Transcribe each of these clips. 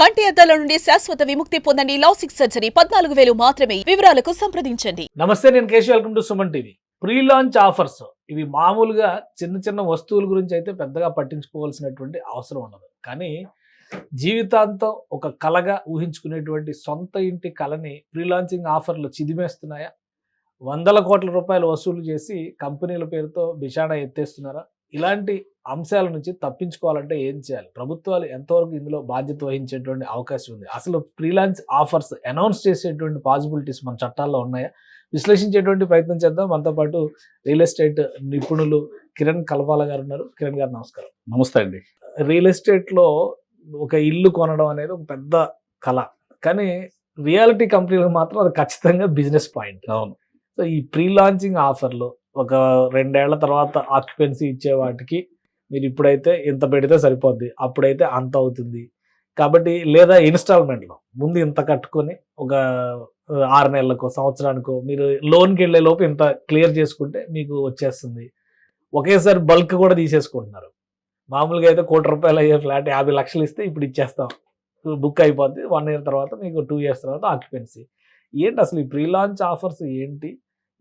కంటి అద్దాల నుండి శాశ్వత విముక్తి పొందండి లాసిక్ సర్జరీ. పద్నాలుగు వేలు మాత్రమే. వివరాలకు సంప్రదించండి. నమస్తే నేను Keshav. Welcome to Suman TV. Pre launch offers. ఇవి మామూలుగా చిన్న చిన్న వస్తువుల గురించి అయితే పెద్దగా పట్టించుకోవాల్సినటువంటి అవసరం ఉండదు. కానీ జీవితాంతం ఒక కళగా ఊహించుకునేటువంటి సొంత ఇంటి కళని ప్రీ లాంచింగ్ ఆఫర్లు చిదిమేస్తున్నాయా? వందల కోట్ల రూపాయలు వసూలు చేసి కంపెనీల పేరుతో బిషాడా ఎత్తేస్తున్నారా? ఇలాంటి అంశాల నుంచి తప్పించుకోవాలంటే ఏం చేయాలి? ప్రభుత్వాలు ఎంతవరకు ఇందులో బాధ్యత వహించేటువంటి అవకాశం ఉంది? అసలు ఫ్రీలాన్స్ ఆఫర్స్ అనౌన్స్ చేసేటువంటి పాసిబిలిటీస్ మన చట్టాల్లో ఉన్నాయా? విశ్లేషించేటువంటి ప్రయత్నం చేద్దాం. మనతో పాటు రియల్ ఎస్టేట్ నిపుణులు కిరణ్ కల్వాల గారు ఉన్నారు. కిరణ్ గారు నమస్కారం. నమస్తే అండి. రియల్ ఎస్టేట్లో ఒక ఇల్లు కొనడం అనేది ఒక పెద్ద కళ. కానీ రియాలిటీ కంపెనీలకు మాత్రం అది ఖచ్చితంగా బిజినెస్ పాయింట్. అవును. సో ఈ ప్రీ లాంచింగ్ ఆఫర్లు ఒక రెండేళ్ళ తర్వాత ఆక్యుపెన్సీ ఇచ్చే వాటికి మీరు ఇప్పుడైతే ఇంత పెడితే సరిపోద్ది అప్పుడైతే అంత అవుతుంది. కాబట్టి లేదా ఇన్స్టాల్మెంట్లో ముందు ఇంత కట్టుకొని ఒక ఆరు నెలలకో సంవత్సరానికో మీరు లోన్కి వెళ్ళే లోపు ఇంత క్లియర్ చేసుకుంటే మీకు వచ్చేస్తుంది. ఒకేసారి బల్క్ కూడా తీసేసుకుంటున్నారు. మామూలుగా అయితే కోటి రూపాయలు అయ్యే ఫ్లాట్ యాభై లక్షలు ఇస్తే ఇప్పుడు ఇచ్చేస్తాం. బుక్ అయిపోద్ది వన్ ఇయర్ తర్వాత మీకు టూ ఇయర్స్ తర్వాత ఆక్యుపెన్సీ ఏంటి అసలు ఈ ప్రీ లాంచ్ ఆఫర్స్ ఏంటి?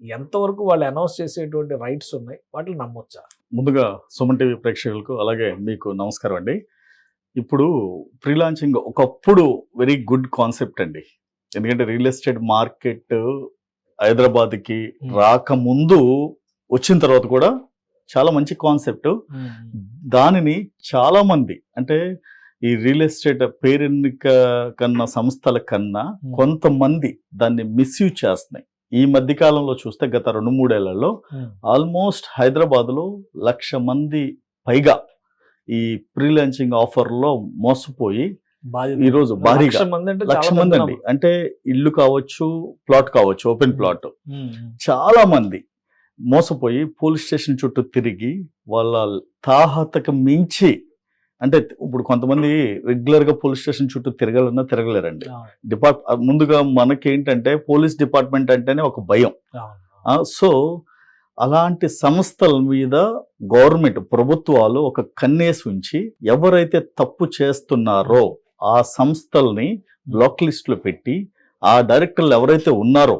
ఎంతవరకు వాళ్ళు అనౌన్స్ చేసేటువంటి రైట్స్ ఉన్నాయి వాటిని నమ్మొచ్చా? ముందుగా సుమన్ టీవీ ప్రేక్షకులకు అలాగే మీకు నమస్కారం అండి. ఇప్పుడు ప్రీ లాంచింగ్ ఒకప్పుడు వెరీ గుడ్ కాన్సెప్ట్ అండి. ఎందుకంటే రియల్ ఎస్టేట్ మార్కెట్ హైదరాబాద్కి రాకముందు వచ్చిన తర్వాత కూడా చాలా మంచి కాన్సెప్ట్. దానిని చాలా మంది అంటే ఈ రియల్ ఎస్టేట్ పేరెన్నిక కన్నా సంస్థల కన్నా కొంతమంది దాన్ని మిస్యూజ్ చేస్తున్నాయి. ఈ మధ్య కాలంలో చూస్తే గత రెండు మూడేళ్ళలో ఆల్మోస్ట్ హైదరాబాద్లో లక్ష మంది పైగా ఈ ప్రీ లాంచింగ్ ఆఫర్లో మోసపోయి ఈ రోజు భారీగా లక్ష మంది అండి. అంటే ఇల్లు కావచ్చు ప్లాట్ కావచ్చు ఓపెన్ ప్లాట్. ఉమ్, ఉమ్. చాలా మంది మోసపోయి పోలీస్ స్టేషన్ చుట్టూ తిరిగి వాళ్ళ తాహతకు మించి అంటే ఇప్పుడు కొంతమంది రెగ్యులర్గా పోలీస్ స్టేషన్ చుట్టూ తిరగాలన్నా తిరగలేరండి. డిపార్ట్ ముందుగా మనకేంటంటే పోలీస్ డిపార్ట్మెంట్ అంటేనే ఒక భయం. సో అలాంటి సంస్థల మీద గవర్నమెంట్ ప్రభుత్వాలు ఒక కన్నేసి ఉంచి ఎవరైతే తప్పు చేస్తున్నారో ఆ సంస్థల్ని బ్లాక్ లిస్ట్లో పెట్టి ఆ డైరెక్టర్లు ఎవరైతే ఉన్నారో.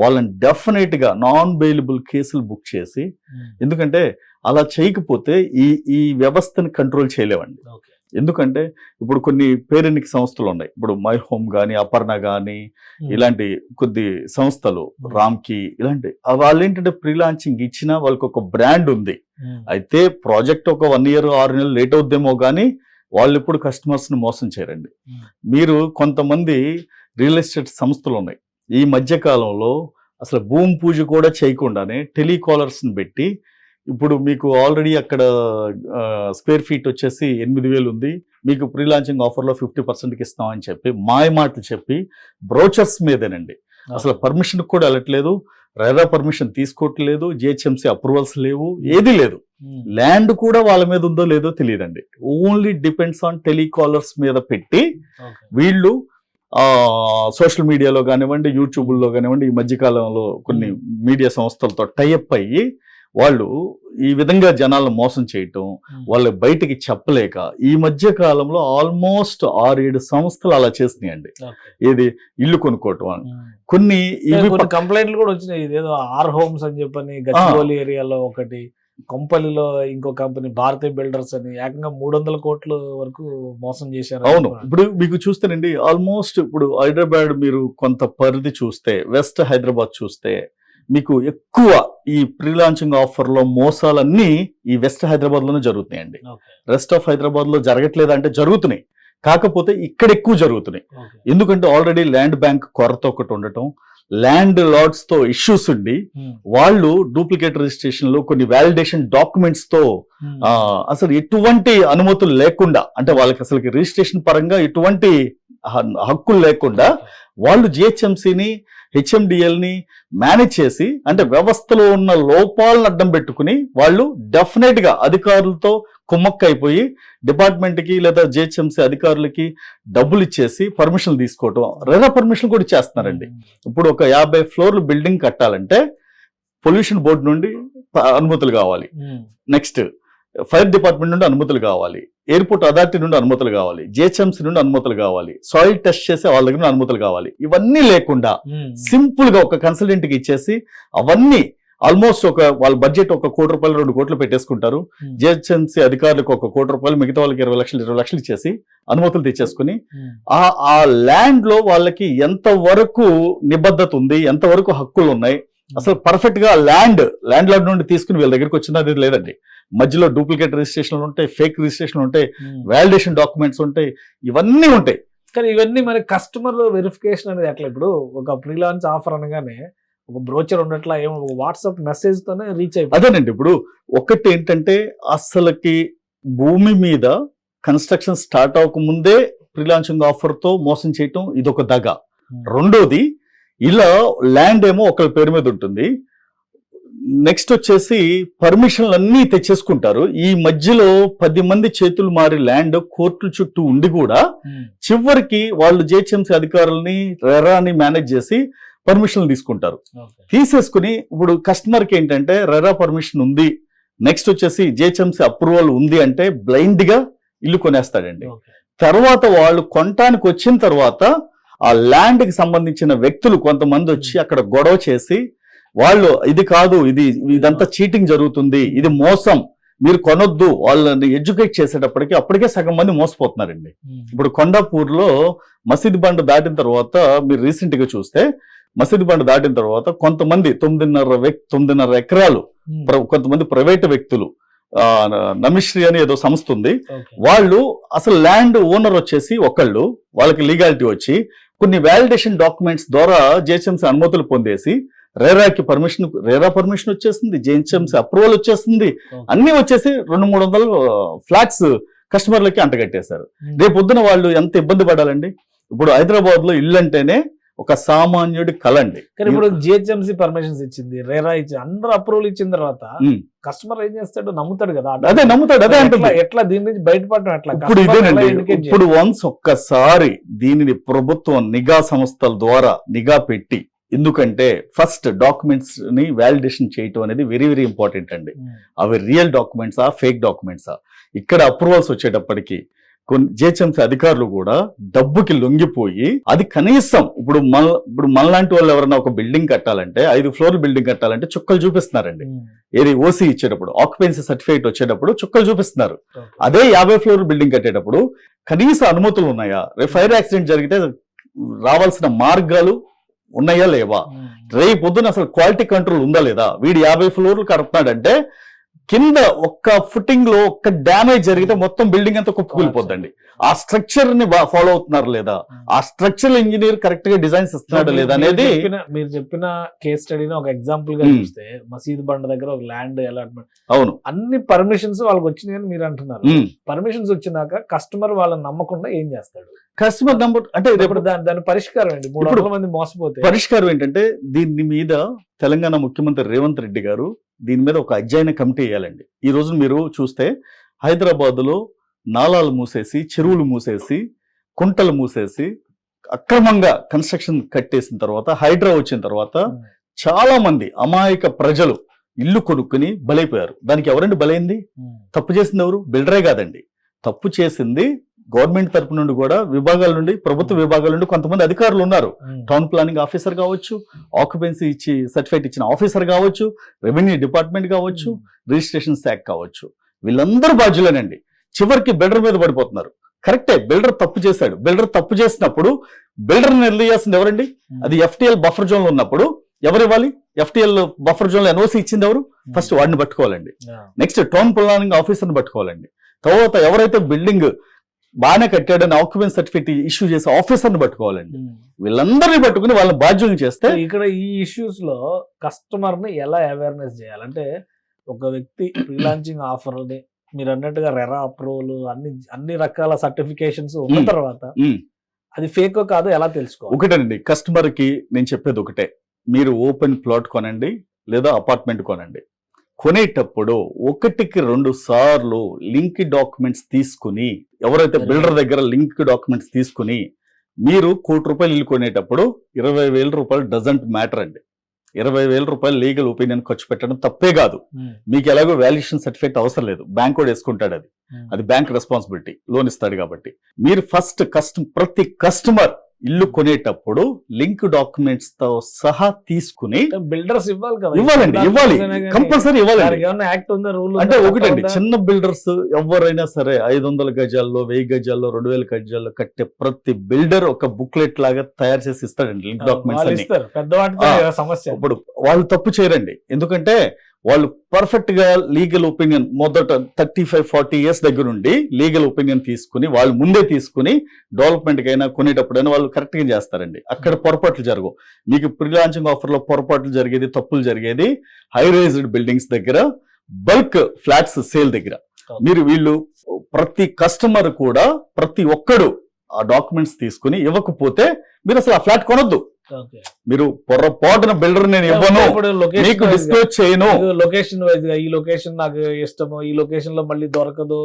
వాళ్ళని డెఫినెట్గా నాన్ బెయిలబుల్ కేసులు బుక్ చేసి ఉమ్, ఎందుకంటే అలా చేయకపోతే ఈ ఈ వ్యవస్థని కంట్రోల్ చేయలేమండి. ఓకే. ఎందుకంటే ఇప్పుడు కొన్ని పేరెన్నిక సంస్థలు ఉన్నాయి. ఇప్పుడు మై హోమ్ కానీ అపర్ణ కానీ ఇలాంటి కొద్ది సంస్థలు రామ్కి ఇలాంటి ఆ వాళ్ళు ఏంటంటే ప్రీ లాంచింగ్ ఇచ్చినా వాళ్ళకి ఒక బ్రాండ్ ఉంది. ఉమ్, అయితే ప్రాజెక్ట్ ఒక వన్ ఇయర్ ఆరు నెలలు లేట్ అవుద్దేమో కానీ వాళ్ళు ఎప్పుడు కస్టమర్స్ని మోసం చేయరండి. Hmm. మీరు కొంతమంది రియల్ ఎస్టేట్ సంస్థలు ఉన్నాయి. ఈ మధ్య కాలంలో అసలు భూమి పూజ కూడా చేయకుండానే టెలికాలర్స్ని పెట్టి ఇప్పుడు మీకు ఆల్రెడీ అక్కడ స్క్వేర్ ఫీట్ వచ్చేసి ఎనిమిది వేలు ఉంది. మీకు ప్రీ లాంచింగ్ ఆఫర్లో ఫిఫ్టీ పర్సెంట్కి ఇస్తామని చెప్పి మాయ మాటలు చెప్పి బ్రోచర్స్ మీదేనండి. అసలు పర్మిషన్ కూడా వెళ్ళట్లేదు. రెరా పర్మిషన్ తీసుకోవట్లేదు. జిహెచ్ఎంసీ అప్రూవల్స్ లేవు. ఏది లేదు. ల్యాండ్ కూడా వాళ్ళ మీద ఉందో లేదో తెలియదండి. ఓన్లీ డిపెండ్స్ ఆన్ టెలికాలర్స్ మీద పెట్టి. వీళ్ళు సోషల్ మీడియాలో కానివ్వండి యూట్యూబ్లో కానివ్వండి ఈ మధ్యకాలంలో కొన్ని మీడియా సంస్థలతో టైఅప్ అయ్యి వాళ్ళు ఈ విధంగా జనాలను మోసం చేయటం వాళ్ళు బయటికి చెప్పలేక ఈ మధ్య కాలంలో ఆల్మోస్ట్ ఆరు ఏడు సంస్థలు అలా చేస్తున్నాయండి. ఓకే. ఏది? ఇల్లు కొనుక్కోవటం. కొన్ని కంప్లైంట్లు కూడా వచ్చినాయి. ఇదేదో ఆర్ హోమ్స్ అని చెప్పని గచ్చిబౌలి ఏరియాలో ఒకటి. కొంపల్లిలో ఇంకో కంపెనీ భారతీయ బిల్డర్స్ అని ఏకంగా మూడు వందల కోట్ల వరకు మోసం చేశారు. అవును. ఇప్పుడు మీకు చూస్తేనండి ఆల్మోస్ట్ ఇప్పుడు హైదరాబాద్ మీరు కొంత పరిధి చూస్తే వెస్ట్ హైదరాబాద్ చూస్తే మీకు ఎక్కువ ఈ ప్రీ లాంచింగ్ ఆఫర్లో మోసాలన్నీ ఈ వెస్ట్ హైదరాబాద్లోనే జరుగుతున్నాయండి రెస్ట్ ఆఫ్ హైదరాబాద్లో జరగట్లేదు అంటే జరుగుతున్నాయి. కాకపోతే ఇక్కడ ఎక్కువ జరుగుతున్నాయి. ఎందుకంటే ఆల్రెడీ ల్యాండ్ బ్యాంక్ కొరత ఒకటి ఉండటం ల్యాండ్ లార్డ్స్తో ఇష్యూస్ ఉండి ఉమ్, వాళ్ళు డూప్లికేట్ రిజిస్ట్రేషన్లో కొన్ని వ్యాలిడేషన్ డాక్యుమెంట్స్తో ఆ, అసలు ఎటువంటి అనుమతులు లేకుండా అంటే వాళ్ళకి అసలు రిజిస్ట్రేషన్ పరంగా ఎటువంటి హక్కులు లేకుండా వాళ్ళు జిహెచ్ఎంసీని హెచ్ఎండిఎల్ని మేనేజ్ చేసి అంటే వ్యవస్థలో ఉన్న లోపాలను అడ్డం పెట్టుకుని వాళ్ళు డెఫినెట్గా అధికారులతో కుమ్మక్కైపోయి డిపార్ట్మెంట్కి లేదా జిహెచ్ఎంసీ అధికారులకి డబ్బులు ఇచ్చేసి పర్మిషన్ తీసుకోవటం. రెరా పర్మిషన్ కూడా ఇచ్చేస్తున్నారండి. ఇప్పుడు ఒక యాభై ఫ్లోర్లు బిల్డింగ్ కట్టాలంటే పొల్యూషన్ బోర్డు నుండి అనుమతులు కావాలి. నెక్స్ట్ ఫైర్ డిపార్ట్మెంట్ నుండి అనుమతులు కావాలి. ఎయిర్పోర్ట్ అథారిటీ నుండి అనుమతులు కావాలి. జిహెచ్ఎంసీ నుండి అనుమతులు కావాలి. సాయిల్ టెస్ట్ చేసే వాళ్ళ దగ్గర నుండి అనుమతులు కావాలి. ఇవన్నీ లేకుండా. సింపుల్గా ఒక కన్సల్టెంట్కి ఇచ్చేసి అవన్నీ ఆల్మోస్ట్ ఒక వాళ్ళ బడ్జెట్ ఒక కోటి రూపాయలు రెండు కోట్లు పెట్టేసుకుంటారు ఉమ్. జిహెచ్ఎంసీ అధికారులకు ఒక కోటి రూపాయలు మిగతా వాళ్ళకి ఇరవై లక్షలు ఇరవై లక్షలు ఇచ్చేసి అనుమతులు తెచ్చేసుకుని ఉమ్. ఆ ఆ ల్యాండ్లో వాళ్ళకి ఎంత వరకు నిబద్ధత ఉంది ఎంత వరకు హక్కులు ఉన్నాయి అసలు పర్ఫెక్ట్గా ల్యాండ్ ల్యాండ్ లార్డ్ నుండి తీసుకుని వీళ్ళ దగ్గరికి వచ్చినది లేదండి మధ్యలో డూప్లికేట్ రిజిస్ట్రేషన్లు ఉంటాయి ఫేక్ రిజిస్ట్రేషన్లు ఉంటాయి ఉమ్. వాలిడేషన్ డాక్యుమెంట్స్ ఉంటాయి ఇవన్నీ ఉంటాయి కానీ ఇవన్నీ మరి కస్టమర్ వెరిఫికేషన్ అనేది ఎట్లా ఇప్పుడు ఒక ఫ్రీలాన్స్ ఆఫర్ అనగానే ఒక బ్రోచర్ ఉండట్లా ఏమో వాట్సాప్ మెసేజ్ తోనే రీచ్ అయిపోయింది అదేనండి ఇప్పుడు ఒకటి ఏంటంటే అసలుకి భూమి మీద కన్స్ట్రక్షన్ స్టార్ట్ అవ్వకముందే ఫ్రీలాన్సింగ్ ఆఫర్తో మోసం చేయటం ఇది ఒక దగ రెండోది ఇలా ల్యాండ్ ఏమో ఒకళ్ళ పేరు మీద ఉంటుంది. నెక్స్ట్ వచ్చేసి పర్మిషన్లు అన్నీ తెచ్చేసుకుంటారు. ఈ మధ్యలో పది మంది చేతులు మారి ల్యాండ్ కోర్టుల చుట్టూ ఉండి కూడా ఉమ్. చివరికి వాళ్ళు జిహెచ్ఎంసీ అధికారులని రెరాని మేనేజ్ చేసి పర్మిషన్లు తీసుకుంటారు. తీసేసుకుని ఇప్పుడు కస్టమర్కి ఏంటంటే రెరా పర్మిషన్ ఉంది. నెక్స్ట్ వచ్చేసి జిహెచ్ఎంసీ అప్రూవల్ ఉంది అంటే బ్లైండ్గా ఇల్లు కొనేస్తాడండి. తర్వాత వాళ్ళు కొనటానికి వచ్చిన తర్వాత ఆ ల్యాండ్కి సంబంధించిన వ్యక్తులు కొంతమంది వచ్చి అక్కడ గొడవ చేసి వాళ్ళు ఇది కాదు ఇది ఇదంతా చీటింగ్ జరుగుతుంది. ఇది మోసం. మీరు కొనొద్దు. వాళ్ళని ఎడ్యుకేట్ చేసేటప్పటికి అప్పటికే సగం మంది మోసపోతున్నారండి. ఇప్పుడు కొండాపూర్లో మసీద్ బండ్ దాటిన తర్వాత మీరు రీసెంట్గా చూస్తే మసీద్ బండ్ దాటిన తర్వాత కొంతమంది తొమ్మిదిన్నర వ్యక్ తొమ్మిదిన్నర ఎకరాలు. ప్ర- కొంతమంది ప్రైవేట్ వ్యక్తులు నమిశ్రీ అని ఏదో సంస్థ ఉంది. వాళ్ళు అసలు ల్యాండ్ ఓనర్ వచ్చేసి ఒకళ్ళు వాళ్ళకి లీగాలిటీ వచ్చి కొన్ని వ్యాలిడేషన్ డాక్యుమెంట్స్ ద్వారా జిహెచ్ఎంసీ అనుమతులు పొందేసి రేరాకి పర్మిషన్ రేరా పర్మిషన్ వచ్చేసింది జిహెచ్ఎంసీ అప్రూవల్ వచ్చేసింది. అన్ని వచ్చేసి రెండు మూడు వందలు ఫ్లాట్స్ కస్టమర్లకి అంటగట్టేశారు ఉమ్. రేపు పొద్దున వాళ్ళు ఎంత ఇబ్బంది పడాలండి ఇప్పుడు హైదరాబాద్లో ఇల్లు అంటేనే ఒక సామాన్యుడి కళ అండి కానీ ఇప్పుడు జిహెచ్ఎంసీ పర్మిషన్స్ ఇచ్చింది రేరా ఇచ్చి అందరూ అప్రూవల్ ఇచ్చిన తర్వాత. కస్టమర్ ఏం చేస్తాడు నమ్ముతాడు కదా. అదే నమ్ముతాడు అదే అంటుంది. ఎట్లా దీని నుంచి బయటపడడం ఎట్లా? ఇప్పుడు ఇదేనండి ఇప్పుడు వన్స్ ఒక్కసారి దీనిని ప్రభుత్వం నిఘా సంస్థల ద్వారా నిఘా పెట్టి ఎందుకంటే ఫస్ట్ డాక్యుమెంట్స్ని వ్యాలిడేషన్ చేయటం అనేది వెరీ వెరీ ఇంపార్టెంట్ అండి? అవి రియల్ డాక్యుమెంట్సా ఫేక్ డాక్యుమెంట్సా ఇక్కడ అప్రూవల్స్ వచ్చేటప్పటికి కొన్ని జిహెచ్ఎంసీ అధికారులు కూడా డబ్బుకి లొంగిపోయి అది కనీసం ఇప్పుడు మన ఇప్పుడు మనలాంటి వాళ్ళు ఎవరైనా ఒక బిల్డింగ్ కట్టాలంటే ఐదు ఫ్లోర్ బిల్డింగ్ కట్టాలంటే చుక్కలు చూపిస్తున్నారండి. ఏది ఓసీ ఇచ్చేటప్పుడు ఆక్యుపెన్సీ సర్టిఫికేట్ వచ్చేటప్పుడు చుక్కలు చూపిస్తున్నారు. అదే యాభై ఫ్లోర్ బిల్డింగ్ కట్టేటప్పుడు కనీస అనుమతులు ఉన్నాయా రేపు ఫైర్ యాక్సిడెంట్ జరిగితే రావాల్సిన మార్గాలు ఉన్నాయా లేవా. రేపు పొద్దున అసలు క్వాలిటీ కంట్రోల్ ఉందా లేదా వీడు యాభై ఫ్లోర్లు కడుతున్నాడంటే కింద ఒక్క ఫుటింగ్లో ఒక్క డ్యామేజ్ జరిగితే మొత్తం బిల్డింగ్ అంతా కుప్పకూలిపోద్దండి. ఆ స్ట్రక్చర్ని ఫాలో అవుతున్నారు లేదా? ఆ స్ట్రక్చరల్ ఇంజనీర్ కరెక్ట్గా డిజైన్స్ ఇస్తున్నాడు లేదా అనేది మీరు చెప్పిన కేస్ స్టడీని ఒక ఎగ్జాంపుల్గా. చూస్తే మసీద్ బండ దగ్గర ఒక ల్యాండ్ అలాట్మెంట్ అవును. అన్ని పర్మిషన్స్ వాళ్ళకి వచ్చినాయని మీరు అంటున్నారు. పర్మిషన్స్ వచ్చినాక కస్టమర్ వాళ్ళని నమ్మకుండా ఏం చేస్తాడు? కస్టమర్ నంబర్ అంటే ఇప్పుడు దాని దాని పరిష్కారం ఏంటి? మూడు మంది మోసపోతే? పరిష్కారం ఏంటంటే దీని మీద తెలంగాణ ముఖ్యమంత్రి రేవంత్ రెడ్డి గారు దీని మీద ఒక అధ్యయన కమిటీ వేయాలండి. ఈ రోజు మీరు చూస్తే హైదరాబాద్లో నాలాలు మూసేసి చెరువులు మూసేసి కుంటలు మూసేసి అక్రమంగా కన్స్ట్రక్షన్ కట్టేసిన తర్వాత హైడ్రా వచ్చిన తర్వాత. చాలా మంది అమాయక ప్రజలు ఇల్లు కొనుక్కుని బలైపోయారు. దానికి ఎవరండి బలైంది. తప్పు చేసింది ఎవరు? బిల్డరే కాదండి. తప్పు చేసింది గవర్నమెంట్ తరపు నుండి కూడా విభాగాల నుండి ప్రభుత్వ విభాగాల నుండి కొంతమంది అధికారులు ఉన్నారు. టౌన్ ప్లానింగ్ ఆఫీసర్ కావచ్చు ఆక్యుపెన్సీ ఇచ్చి సర్టిఫికేట్ ఇచ్చిన ఆఫీసర్ కావచ్చు రెవెన్యూ డిపార్ట్మెంట్ కావచ్చు. రిజిస్ట్రేషన్ శాఖ కావచ్చు. వీళ్ళందరూ బాధ్యులేనండి. చివరికి బిల్డర్ మీద పడిపోతున్నారు. కరెక్టే బిల్డర్ తప్పు చేశాడు. బిల్డర్ తప్పు చేసినప్పుడు బిల్డర్ నిర్ణయాల్సింది ఎవరండి. అది ఎఫ్టిఎల్ బఫర్ జోన్లో ఉన్నప్పుడు ఎవరు ఇవ్వాలి? ఎఫ్టిఎల్ బఫర్ జోన్లో ఎన్ఓసి ఇచ్చింది ఎవరు? ఫస్ట్ వాడిని పట్టుకోవాలండి. నెక్స్ట్ టౌన్ ప్లానింగ్ ఆఫీసర్ని పట్టుకోవాలండి. తర్వాత ఎవరైతే బిల్డింగ్ బాగానే కట్టాడని ఆక్యుపెన్స్ సర్టిఫికేట్ ఇష్యూ చేసే ఆఫీసర్ని పట్టుకోవాలండి. వీళ్ళందరినీ పట్టుకుని వాళ్ళని బాధ్యులను చేస్తే ఇక్కడ ఈ ఇష్యూస్లో కస్టమర్ని ఎలా అవేర్నెస్ చేయాలంటే ఒక వ్యక్తి ఫ్రీలాన్సింగ్ ఆఫర్ని మీరు అన్నట్టుగా రెరా అప్రూవల్ అన్ని అన్ని రకాల సర్టిఫికేషన్స్ ఉన్న. తర్వాత. అది ఫేక్ కాదో ఎలా తెలుసుకోవాలి ఒకటేనండి కస్టమర్కి నేను చెప్పేది ఒకటే మీరు ఓపెన్ ప్లాట్ కొనండి లేదా అపార్ట్మెంట్ కొనండి కొనేటప్పుడు ఒకటికి రెండు సార్లు లింక్ డాక్యుమెంట్స్ తీసుకుని ఎవరైతే బిల్డర్ దగ్గర లింక్ డాక్యుమెంట్స్ తీసుకుని మీరు కోటి రూపాయలు ఇల్లు కొనేటప్పుడు ఇరవై వేల రూపాయలు డజంట్ మ్యాటర్ అండి. ఇరవై వేల రూపాయలు లీగల్ ఒపీనియన్ ఖర్చు పెట్టడం తప్పే కాదు. మీకు ఎలాగో వాల్యుయేషన్ సర్టిఫికేట్ అవసరం లేదు. బ్యాంక్ కూడా వేసుకుంటాడు అది. అది బ్యాంక్ రెస్పాన్సిబిలిటీ లోన్ ఇస్తాడు కాబట్టి. మీరు ఫస్ట్ కస్టమ్ ప్రతి కస్టమర్ ఇల్లు కొనేటప్పుడు లింక్ డాక్యుమెంట్స్తో సహా తీసుకుని బిల్డర్స్ ఇవ్వాలి కదా. ఇవ్వాలండి ఇవ్వాలి. కంపల్సరీ ఇవ్వాలండి. ఏమన్నా యాక్ట్ ఉందా రూల్ అంటే ఒకటండి చిన్న బిల్డర్స్ ఎవరైనా సరే ఐదు వందల గజాల్లో వెయ్యి గజాల్లో రెండు వేల గజాల్లో కట్టే ప్రతి బిల్డర్ ఒక బుక్లెట్ లాగా తయారు చేసి ఇస్తాడండి లింక్ డాక్యుమెంట్స్ సమస్య. ఇప్పుడు వాళ్ళు తప్పు చేయరండి. ఎందుకంటే వాళ్ళు పర్ఫెక్ట్గా లీగల్ ఒపీనియన్ మొదట థర్టీ ఫైవ్ ఫార్టీ ఇయర్స్ దగ్గర నుండి లీగల్ ఒపీనియన్ తీసుకుని వాళ్ళు ముందే తీసుకుని డెవలప్మెంట్ కైనా కొనేటప్పుడైనా వాళ్ళు కరెక్ట్గా చేస్తారండి. అక్కడ పొరపాట్లు జరగవు. మీకు ప్రీ లాంచింగ్ ఆఫర్లో పొరపాట్లు జరిగేది తప్పులు జరిగేది హై రైజ్డ్ బిల్డింగ్స్ దగ్గర బల్క్ ఫ్లాట్స్ సేల్ దగ్గర. మీరు వీళ్ళు ప్రతి కస్టమర్ కూడా ప్రతి ఒక్కడు ఆ డాక్యుమెంట్స్ తీసుకుని ఇవ్వకపోతే మీరు అసలు ఆ ఫ్లాట్ కొనొద్దు. మీరు పొరపాటున బిల్డర్ నేను ఇవ్వను. మీకు డిస్క్లోజ్ చేయను. లొకేషన్ వైజ్గా ఈ లొకేషన్ నాకు ఇష్టము ఈ లొకేషన్లో మళ్ళీ దొరకదు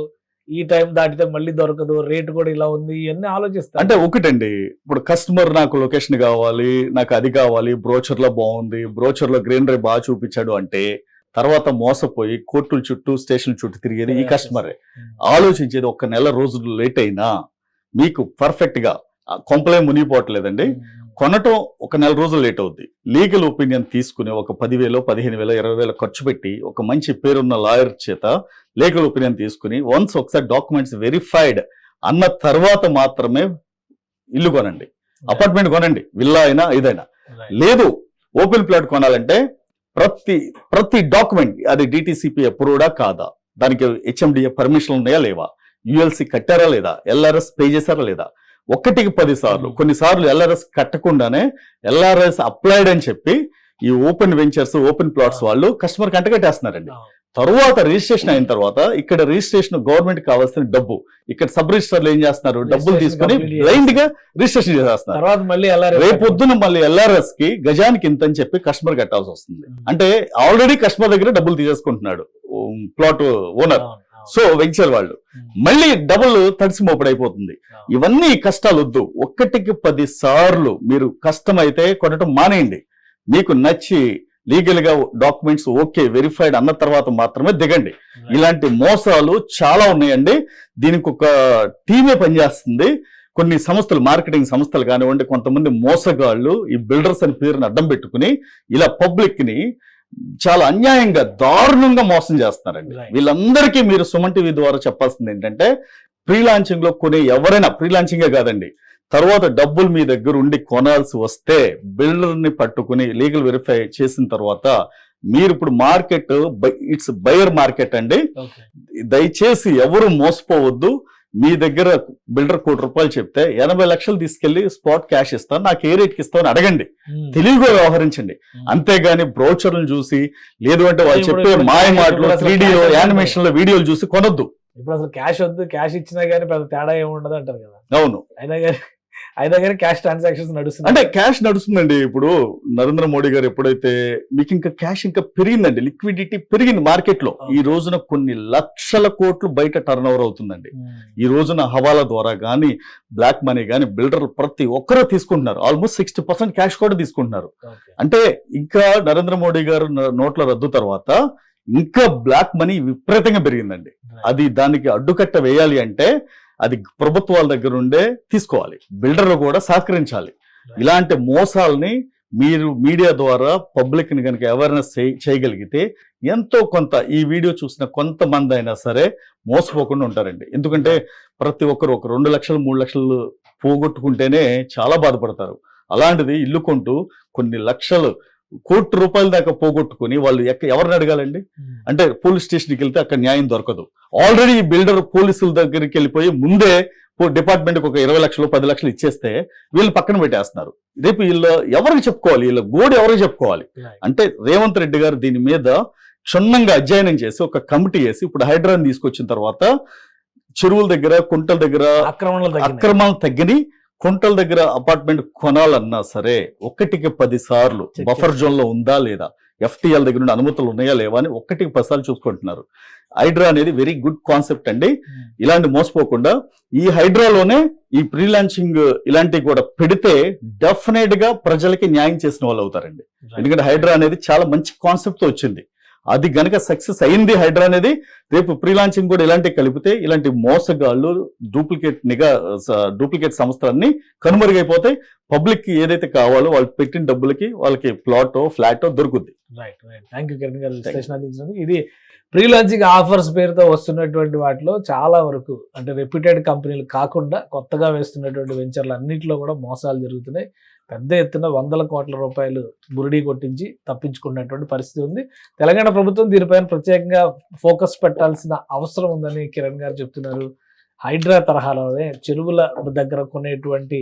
ఈ టైం దాటితే మళ్ళీ దొరకదు రేట్ కూడా ఇలా ఉంది ఇవన్నీ ఆలోచిస్తారు అంటే ఒకటండి ఇప్పుడు కస్టమర్ నాకు లొకేషన్ కావాలి నాకు అది కావాలి బ్రోచర్లో బాగుంది బ్రోచర్లో గ్రీనరీ బాగా చూపించాడు అంటే తర్వాత మోసపోయి కోర్టుల చుట్టూ స్టేషన్ చుట్టూ తిరిగేది ఈ కస్టమరే ఆలోచించేది ఒక నెల రోజులు లేట్ అయినా మీకు పర్ఫెక్ట్గా కొంపలే మునిగిపోవట్లేదండి. కొనటం ఒక నెల రోజులు లేట్ అవుద్ది. లీగల్ ఒపీనియన్ తీసుకుని ఒక పదివేలు పదిహేను వేలు ఇరవై వేలు ఖర్చు పెట్టి ఒక మంచి పేరున్న లాయర్ చేత లీగల్ ఒపీనియన్ తీసుకుని వన్స్ ఒకసారి డాక్యుమెంట్స్ వెరిఫైడ్ అన్న తర్వాత మాత్రమే ఇల్లు కొనండి. అపార్ట్మెంట్ కొనండి. విల్లా అయినా ఇదైనా లేదు ఓపెన్ ప్లాట్ కొనాలంటే ప్రతి ప్రతి డాక్యుమెంట్ అది డిటిసిపి అప్రూవ్డా కాదా? దానికి హెచ్ఎండిఏ పర్మిషన్ ఉన్నాయా లేవా? యుఎల్సి కట్టారా లేదా? ఎల్ఆర్ఎస్ పే చేశారా లేదా? ఒకటికి పది సార్లు. కొన్నిసార్లు ఎల్ఆర్ఎస్ కట్టకుండానే ఎల్ఆర్ఎస్ అప్లైడ్ అని చెప్పి ఈ ఓపెన్ వెంచర్స్ ఓపెన్ ప్లాట్స్. వాళ్ళు కస్టమర్ కంటగట్టేస్తున్నారండి తరువాత రిజిస్ట్రేషన్ అయిన తర్వాత ఇక్కడ రిజిస్ట్రేషన్ గవర్నమెంట్ కావాల్సిన డబ్బు. ఇక్కడ సబ్ రిజిస్టర్లు ఏం చేస్తున్నారు? డబ్బులు తీసుకుని బ్లైండ్గా రిజిస్ట్రేషన్ చేసేస్తున్నారు. తర్వాత మళ్ళీ ఎలా రేపొద్దున మళ్ళీ ఎల్ఆర్ఎస్కి గజానికి ఇంత అని చెప్పి కస్టమర్ కట్టాల్సి వస్తుంది. అంటే ఆల్రెడీ కస్టమర్ దగ్గర డబ్బులు తీసేసుకుంటున్నాడు ప్లాట్ ఓనర్. సో వెంచర్ వాళ్ళు. మళ్ళీ డబుల్ తడిసి మోపడైపోతుంది ఇవన్నీ కష్టాలు వద్దు. ఒక్కటికి పది సార్లు మీరు కష్టం అయితే కొనటం మానేయండి. మీకు నచ్చి లీగల్గా డాక్యుమెంట్స్ ఓకే వెరిఫైడ్ అన్న తర్వాత మాత్రమే దిగండి. ఇలాంటి మోసాలు చాలా ఉన్నాయండి. దీనికి ఒక టీమే పనిచేస్తుంది. కొన్ని సంస్థలు మార్కెటింగ్ సంస్థలు కానివ్వండి కొంతమంది మోసగాళ్ళు ఈ బిల్డర్స్ అని పేరుని అడ్డం పెట్టుకుని ఇలా పబ్లిక్ని చాలా అన్యాయంగా దారుణంగా మోసం చేస్తున్నారండి. వీళ్ళందరికీ మీరు సుమన్ టీవీ ద్వారా చెప్పాల్సింది ఏంటంటే ప్రీ లాంచింగ్లో కొనే ఎవరైనా ప్రీ లాంచింగే కాదండి తర్వాత డబ్బులు మీ దగ్గర ఉండి కొనాల్సి వస్తే బిల్డర్ని పట్టుకుని లీగల్ వెరిఫై చేసిన తర్వాత మీరు ఇప్పుడు మార్కెట్ ఇట్స్ బయర్ మార్కెట్ అండి. దయచేసి ఎవరు మోసపోవద్దు. మీ దగ్గర బిల్డర్ కోటి రూపాయలు చెప్తే ఎనభై లక్షలు తీసుకెళ్ళి స్పాట్ క్యాష్ ఇస్తాను నాకు ఏ రేట్కి ఇస్తాను అడగండి. తెలివిగా వ్యవహరించండి. అంతేగాని బ్రోచర్లు చూసి లేదు అంటే వాళ్ళు చెప్పే మాయ మాటలు అసలు త్రీ cash అసలు యానిమేషన్లో వీడియోలు చూసి కొనొద్దు. ఇప్పుడు అసలు క్యాష్ వద్దు క్యాష్ ఇచ్చినా గానీ పెద్ద తేడా ఏమి ఉండదు అంటారు కదా. అవును. అయినా కానీ అయినా కానీ క్యాష్ ట్రాన్సాక్షన్స్ నడుస్తున్నాయి. అంటే క్యాష్ నడుస్తుందండి ఇప్పుడు నరేంద్ర మోడీ గారు ఎప్పుడైతే మీకు ఇంకా క్యాష్ ఇంకా పెరిగిందండి లిక్విడిటీ పెరిగింది మార్కెట్లో ఈ రోజున కొన్ని లక్షల కోట్లు బయట టర్న్ ఓవర్ అవుతుందండి ఈ రోజున హవాలా ద్వారా కానీ బ్లాక్ మనీ కానీ బిల్డర్లు ప్రతి ఒక్కరూ తీసుకుంటున్నారు. ఆల్మోస్ట్ సిక్స్టీ పర్సెంట్ క్యాష్ కూడా తీసుకుంటున్నారు. అంటే ఇంకా నరేంద్ర మోడీ గారు నోట్ల రద్దు తర్వాత ఇంకా బ్లాక్ మనీ విపరీతంగా పెరిగిందండి. అది దానికి అడ్డుకట్ట వేయాలి అంటే అది ప్రభుత్వాల దగ్గర ఉండే తీసుకోవాలి. బిల్డర్లు కూడా సహకరించాలి. ఇలాంటి మోసాలని మీరు మీడియా ద్వారా పబ్లిక్ని కనుక అవేర్నెస్ చేయగలిగితే ఎంతో కొంత ఈ వీడియో చూసిన కొంతమంది అయినా సరే మోసపోకుండా ఉంటారండి. ఎందుకంటే ప్రతి ఒక్కరు ఒక రెండు లక్షలు మూడు లక్షలు పోగొట్టుకుంటేనే చాలా బాధపడతారు. అలాంటిది ఇల్లు కొంటూ కొన్ని లక్షలు కోటి రూపాయల దాకా పోగొట్టుకుని వాళ్ళు ఎక్క ఎవరిని అడగాలండి? అంటే పోలీస్ స్టేషన్కి వెళ్తే అక్కడ న్యాయం దొరకదు. ఆల్రెడీ ఈ బిల్డర్ పోలీసుల దగ్గరికి వెళ్ళిపోయి ముందే డిపార్ట్మెంట్ ఒక ఇరవై లక్షలు పది లక్షలు ఇచ్చేస్తే వీళ్ళు పక్కన పెట్టేస్తున్నారు. రేపు వీళ్ళు ఎవరికి చెప్పుకోవాలి? వీళ్ళ గోడు ఎవరికి చెప్పుకోవాలి? అంటే రేవంత్ రెడ్డి గారు దీని మీద క్షుణ్ణంగా అధ్యయనం చేసి ఒక కమిటీ వేసి ఇప్పుడు హైడ్రాన్ తీసుకొచ్చిన తర్వాత చెరువుల దగ్గర కుంటల దగ్గర ఆక్రమణలు తగ్గినాయి. కుంటల దగ్గర అపార్ట్మెంట్ కొనాలన్నా సరే ఒకటికి పది సార్లు బఫర్. జోన్లో ఉందా లేదా? ఎఫ్టీఎల్ దగ్గర నుండి అనుమతులు ఉన్నాయా లేవా అని ఒక్కటికి పసాలు చూసుకుంటున్నారు. హైడ్రా అనేది వెరీ గుడ్ కాన్సెప్ట్ అండి. ఇలాంటి మోసపోకుండా ఈ హైడ్రాలోనే ఈ ప్రీ లాంచింగ్ ఇలాంటివి కూడా పెడితే డెఫినెట్గా ప్రజలకి న్యాయం చేసిన వాళ్ళు అవుతారండి. ఎందుకంటే హైడ్రా అనేది చాలా మంచి కాన్సెప్ట్తో వచ్చింది. అది గనక సక్సెస్ అయింది హైడ్రా అనేది రేపు ప్రీ లాంచింగ్ కూడా ఇలాంటివి కలిపితే ఇలాంటి మోసగాళ్ళు డూప్లికేట్ నిఘా డూప్లికేట్ సంస్థలన్నీ కనుమరుగైపోతాయి పబ్లిక్కి ఏదైతే కావాలో వాళ్ళు పెట్టిన డబ్బులకి వాళ్ళకి ప్లాటో ఫ్లాటో దొరుకుద్ది. Right right thank you Kiran గారు విశ్లేషణ అందించినందుకు. ఇది ప్రీ లాంచింగ్ ఆఫర్స్ పేరుతో వస్తున్నటువంటి వాటిలో చాలా వరకు అంటే రెప్యూటెడ్ కంపెనీలు కాకుండా కొత్తగా వేస్తున్నటువంటి వెంచర్లు అన్నింటిలో కూడా మోసాలు జరుగుతున్నాయి. పెద్ద ఎత్తున వందల కోట్ల రూపాయలు బురిడీ కొట్టించి తప్పించుకున్నటువంటి పరిస్థితి ఉంది. తెలంగాణ ప్రభుత్వం దీనిపైన ప్రత్యేకంగా ఫోకస్ పెట్టాల్సిన అవసరం ఉందని కిరణ్ గారు చెప్తున్నారు. హైడ్రా తరహాలోనే చెరువుల దగ్గర కొనేటువంటి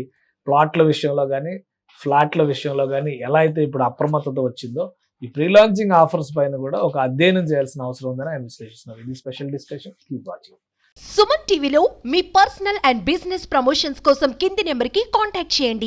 ప్లాట్ల విషయంలో కానీ ఫ్లాట్ల విషయంలో కానీ ఎలా అయితే ఇప్పుడు అప్రమత్తత వచ్చిందో ఈ ప్రీ లాంచింగ్ ఆఫర్స్ పైన కూడా ఒక అధ్యయనం చేయాల్సిన అవసరం ఉందని ఆయన విశ్లేషిస్తున్నారు. ఇది special discussion keep watching Suman టీవీలో మీ పర్సనల్ అండ్ బిజినెస్ ప్రమోషన్స్ కోసం కింది నెంబర్కి కాంటాక్ట్ చేయండి.